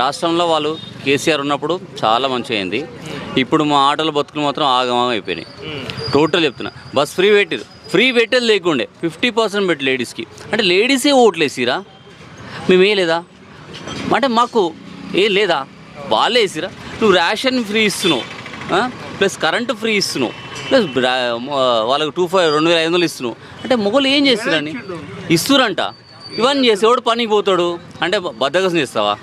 రాష్ట్రంలో వాళ్ళు కేసీఆర్ ఉన్నప్పుడు చాలా మంచిగా అయింది ఇప్పుడు మా ఆటోల బతుకులు మాత్రం ఆగమాగం అయిపోయినాయి. టోటల్ చెప్తున్నా. బస్ ఫ్రీ పెట్టారు. ఫ్రీ పెట్టేది లేకుండే. ఫిఫ్టీ పర్సెంట్ పెట్టి లేడీస్కి అంటే లేడీసే ఓట్లేసిరా మేము లేదా అంటే మాకు ఏ లేదా? వాళ్ళే వేసిరా? నువ్వు రేషన్ ఫ్రీ ఇస్తున్నావు. ప్లస్ కరెంటు ఫ్రీ ఇస్తున్నావు. ప్లస్ వాళ్ళకు టూ ఫైవ్ రెండు వేల ఐదు వందలు ఇస్తున్నావు. అంటే మొగలు ఏం చేస్తున్నారని ఇస్తురంట ఇవన్నీ చేసి ఎవడు పనికి పోతాడు? అంటే బద్దకసం చేస్తావా?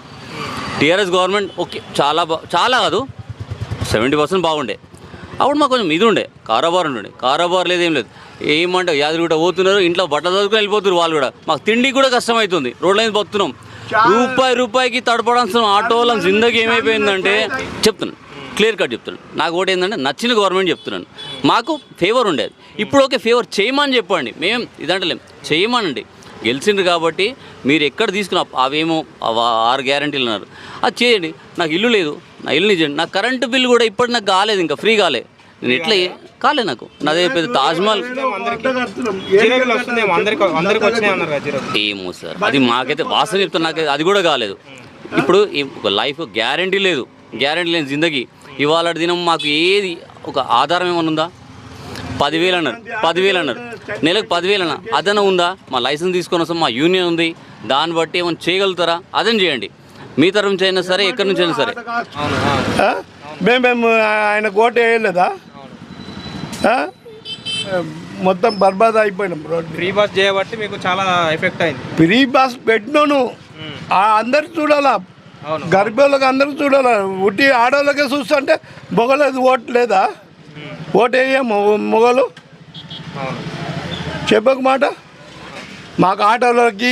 టీఆర్ఎస్ గవర్నమెంట్ ఓకే చాలా బా చాలా కాదు సెవెంటీ పర్సెంట్ బాగుండే. అప్పుడు మాకు కొంచెం ఇది ఉండే కారోబార్ ఉండే. కారోబార్ లేదు ఏం లేదు. ఏమంటే యాదగిరిగుట్ట పోతున్నారు ఇంట్లో బట్టలు చదువుకుని వెళ్ళిపోతున్నారు వాళ్ళు కూడా. మాకు తిండి కూడా కష్టమవుతుంది రోడ్ల మీద పోతున్నాం. రూపాయి రూపాయికి తడపడాల్సిన ఆటో వాళ్ళ జిందగీ ఏమైపోయిందంటే చెప్తున్నాను క్లియర్ కట్ చెప్తున్నాను. నాకు ఒకటి ఏంటంటే నచ్చిన గవర్నమెంట్ చెప్తున్నాను. మాకు ఫేవర్ ఉండేది. ఇప్పుడు ఓకే ఫేవర్ చేయమని చెప్పండి. మేము ఇదంటలేం చేయమనండి. గెలిచిండ్రు కాబట్టి మీరు ఎక్కడ తీసుకున్న అవేమో అవ- ఆరు గ్యారంటీలు ఉన్నారు. అది చేయండి. నాకు ఇల్లు లేదు. నా ఇల్లు ఇచ్చేయండి నాకు కరెంటు బిల్లు కూడా ఇప్పటి నాకు కాలేదు ఇంకా. ఫ్రీ కాలే. నేను ఎట్లా కాలే నాకు. నాదే పెద్ద తాజ్మహల్. ఏమో సార్. అది మాకైతే వాసన చెప్తాను నాకు అది కూడా కాలేదు. ఇప్పుడు లైఫ్ గ్యారంటీ లేదు. గ్యారంటీ లేని జిందగీ. ఇవాళ దినం మాకు ఏది ఒక ఆధారం ఏమైనా ఉందా? పదివేలు అన్నారు పదివేలు అన్నారు నెలకు పదివేలు అన్న అదన ఉందా? మా లైసెన్స్ తీసుకొని వస్తాం మా యూనియన్ ఉంది. దాన్ని బట్టి ఏమైనా చేయగలుగుతారా? అదని చేయండి. మీ తరఫు నుంచి అయినా సరే ఎక్కడి నుంచి అయినా సరే? మేము మేము ఆయన కోట వేయలేదా? మొత్తం బర్బాద్ అయిపోయినాం ఫ్రీ బస్ చేయబట్టి మీకు చాలా ఎఫెక్ట్ అయింది. ఫ్రీ బస్ పెట్టినాను. ఆ అందరు చూడాలా? గర్భిణులకు అందరూ చూడాలా? ఉట్టి ఆడవాళ్ళకే చూస్తుంటే మొగలేదు ఓటు లేదా ఓటు వేయము మొగలు? చెప్పక మాట. మాకు ఆటోలకి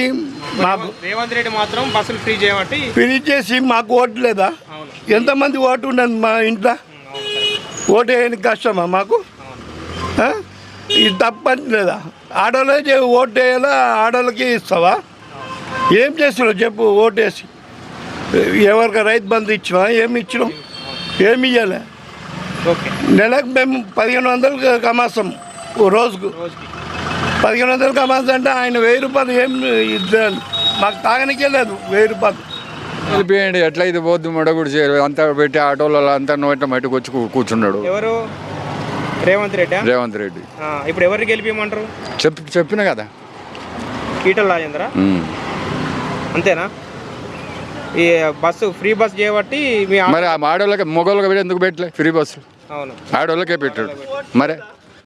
మాకు రేవంత్ రెడ్డి మాత్రం బస్సులు ఫ్రీ చేయబట్టి ఫ్రీ చేసి మాకు ఓటు లేదా? ఎంతమంది ఓటు ఉండదు మా ఇంట్లో. ఓటు వేయడానికి కష్టమా మాకు? ఇది తప్పని లేదా? ఆడోళ్ళే ఓటు వేయాలా ఆడోళ్ళకి ఇస్తావా? ఏం చేస్తున్నావు చెప్పు ఓటు వేసి ఎవరికి రైతు బంధు ఇచ్చినా ఏమి ఇచ్చినాం ఏమి ఇవ్వలే నెలకు మేము పదిహేను వందలు కమాస్తాం ఓ రోజుకు. పదిహేను వందలు కమాస్తా అంటే ఆయన వెయ్యి రూపాయలు ఏం ఇద్దాను మాకు తాగనికే లేదు వెయ్యి రూపాయలు. వెళ్ళిపోయండి ఎట్లయితే పోద్దు మడగుడు చేయరు అంతా పెట్టి ఆటోలలో అంతా నోట మట్టుకు వచ్చి కూర్చున్నాడు. ఎవరు? రేవంత్ రెడ్డి? రేవంత్ రెడ్డి. ఇప్పుడు ఎవరికి గెలిపియమంటారు? చెప్పి చెప్పిన కదా. ఈటల రాజేంద్ర. అంతేనా? ఈ బస్సు ఫ్రీ బస్ చేయబట్టి మీ మరి ఆ ఆడోళ్ళకి మొగోళ్ళకి పెట్టి ఎందుకు పెట్టలే? Free bus. అవును. ఆడోళ్ళకే పెట్టాడు. మరి